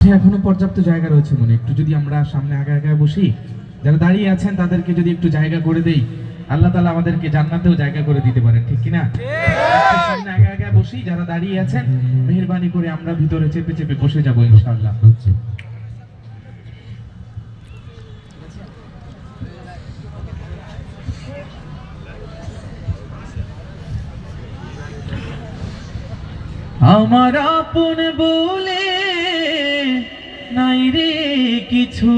এখনও পর্যাপ্ত জায়গা রয়েছে মনে। একটু যদি আমরা সামনে আগে আগে বসি যারা দাঁড়িয়ে আছেন তাদেরকে যদি একটু জায়গা করে দেই আল্লাহ তালা আমাদেরকে জান্নাতেও জায়গা করে দিতে পারেন ঠিক কিনা? সামনে আগে আগে বসি যারা দাঁড়িয়ে আছেন মেহরবানি করে আমরা ভিতরে চেপে চেপে বসে যাব ইনশাআল্লাহ। হচ্ছে আমার আপন বলে কিছু।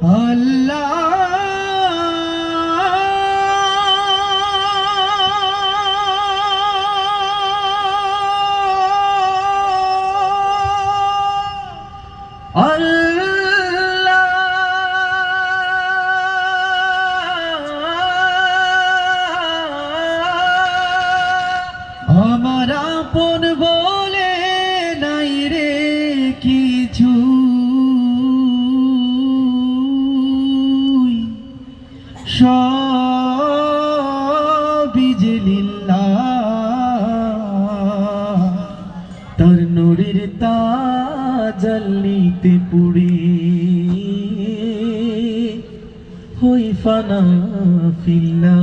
আল্লাহ। আমার লিল্লাহ তার নুরের তাজাল্লিতে পুড়ে হই ফানা ফিল্লা।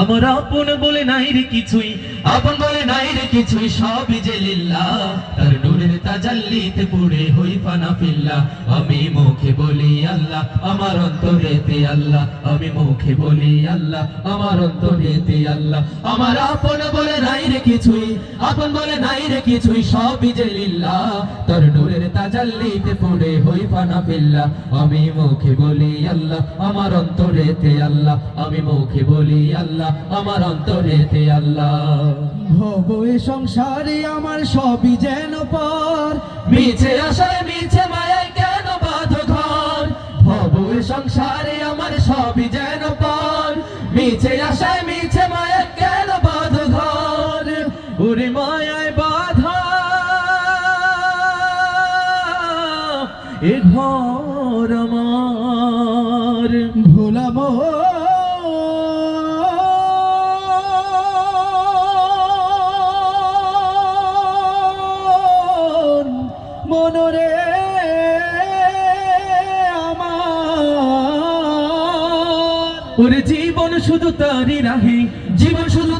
আমার আপন বলে নাই রে কিছুই, আপন বলে নাই রে কিছুই, সবই যে লিল্লাহ তার নূরের তাজাল্লিতে পড়ে হই ফানা ফিল্লা। আমি মুখে বলি আল্লাহ, আমার অন্তরেতে আল্লাহ। আমি মুখে বলি আল্লাহ, আমার অন্তরেতে আল্লাহ। আমার আপন বলে নাই রে কিছুই, আপন বলে নাই রে কিছুই, সবই যে লিল্লাহ তার নূরের তাজাল্লিতে পড়ে হই ফানা ফিল্লা। আমি মুখে বলি আল্লাহ, আমার অন্তরেতে আল্লাহ। আমি মুখে বলি আল্লাহ আমার অন্তরেতে আল্লাহ। ভব এ সংসারে আমার সবই যেন পর। মিছে আশায় মিছে মায়ায় কেন বাধ ঘর? ভব এ সংসারে আমার সবই যেন পর। মিছে আশায় মিছে মায়ায় কেন বাধ ঘর? ওরে মায়ায় বাধা। এ ঘর আমার। ভোলাম মনরে আমার। ওরে জীবন শুধু তারি রাহে জীবন শুধু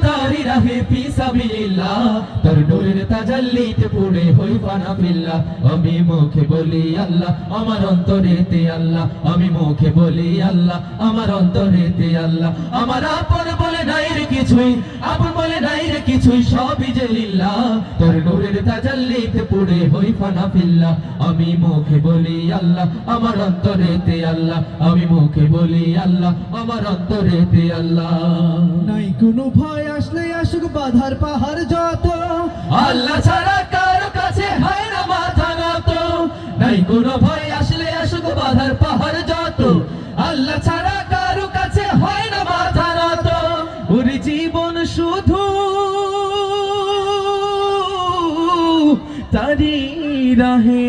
রাহে ফিসাবিল্লাহ তার নূরের তাজাল্লিতে পড়ে হই ফানা ফিল্লা আমি মুখে বলি আল্লাহ, আমার অন্তরেতে আল্লাহ। আমি মুখে বলি আল্লাহ, আমার অন্তরেতে আল্লাহ। আমার আপন বলে নাই রে কিছুই, আপন বলে নাই রে কিছুই সবই যে লিল্লাহ। তোর নূরের তাজাল্লিতে পড়ে হই ফানা ফিল্লা আমি মুখে বলি আল্লাহ, আমার অন্তরেতে আল্লাহ। আমি মুখে বলি আল্লাহ, আমার অন্তরেতে আল্লাহ। নাই কোনো ভয় আসলে আসুক বাধার পাহাড় যত। আল্লাহ ছাড়া কারও কাছে হয় না মাথা নত। নাই কোনো ভয় আসলে আসুক বাধার পাহাড় যত। আল্লাহ ছাড়া কারও কাছে হয় না মাথা নত। ওরে জীবন শুধু তারি রাহে।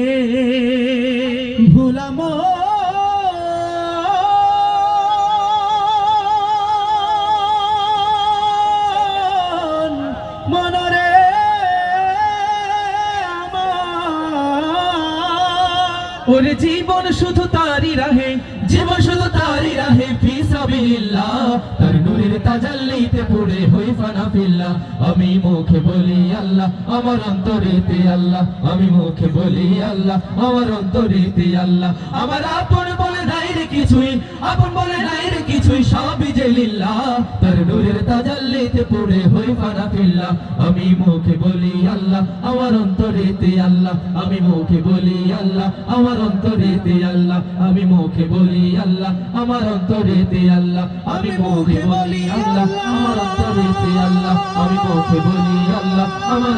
ওরে জীবন শুধু তারি রাহে, জীবন শুধু তারি রাহে ফিসাবিল্লাহ তার নূরের তাজাল্লিতে পড়ে হই ফানা ফিল্লা আমি মুখে বলি আল্লাহ, আমার অন্তরেতে আল্লাহ। আমি মুখে বলি আল্লাহ, আমার অন্তরেতে আল্লাহ। আমার আপন বলে নাই রে কিছুই, আপন বলে নাই রে কিছুই, সবই যে লিল্লাহ। তার নূরের তাজাল্লিতে পড়ে হই ফানা ফিল্লা। আমি মুখে বলি আল্লাহ আমার অন্তরেতে আল্লাহ। আমি মুখে বলি আল্লাহ আমার অন্তরেতে আল্লাহ। আমি মুখে বলি আল্লাহ আমার অন্তরেতে আল্লাহ। আমি মুখে বলি আল্লাহ আমার অন্তরেতে আল্লাহ। আমি মুখে বলি আল্লাহ আমার